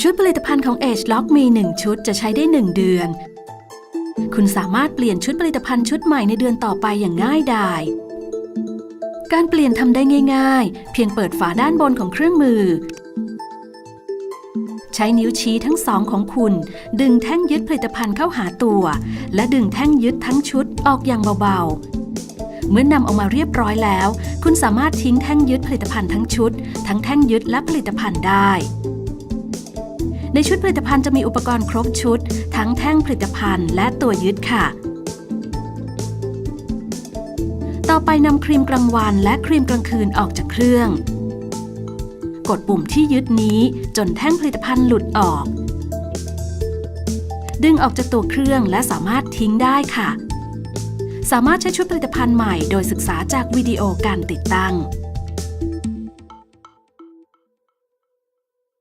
ชุดผลิตภัณฑ์ของ Age Lock มี 1 ชุดจะใช้ได้ 1 เดือน คุณสามารถเปลี่ยนชุดผลิตภัณฑ์ชุดใหม่ในเดือนต่อไปอย่างง่ายดายการเปลี่ยนทำได้ง่าย ๆ เพียงเปิดฝาด้านบนของเครื่องมือ ใช้นิ้วชี้ทั้งสองของคุณ ดึงแท่งยึดผลิตภัณฑ์เข้าหาตัว และดึงแท่งยึดทั้งชุดออกอย่างเบาๆ เมื่อนำออกมาเรียบร้อยแล้ว คุณสามารถทิ้งแท่งยึดผลิตภัณฑ์ทั้งชุด ทั้งแท่งยึดและผลิตภัณฑ์ได้ ในชุดผลิตภัณฑ์จะมีอุปกรณ์ครบชุด ทั้งแท่งผลิตภัณฑ์และตัวยึดค่ะ ต่อไปนำครีมกลางวันและครีมกลางคืนออกจากเครื่อง กดปุ่มที่ยึดนี้จนแท่งผลิตภัณฑ์หลุดออก ดึงออกจากตัวเครื่องและสามารถทิ้งได้ค่ะ สามารถใช้ชุดผลิตภัณฑ์ใหม่โดยศึกษาจากวิดีโอการติดตั้ง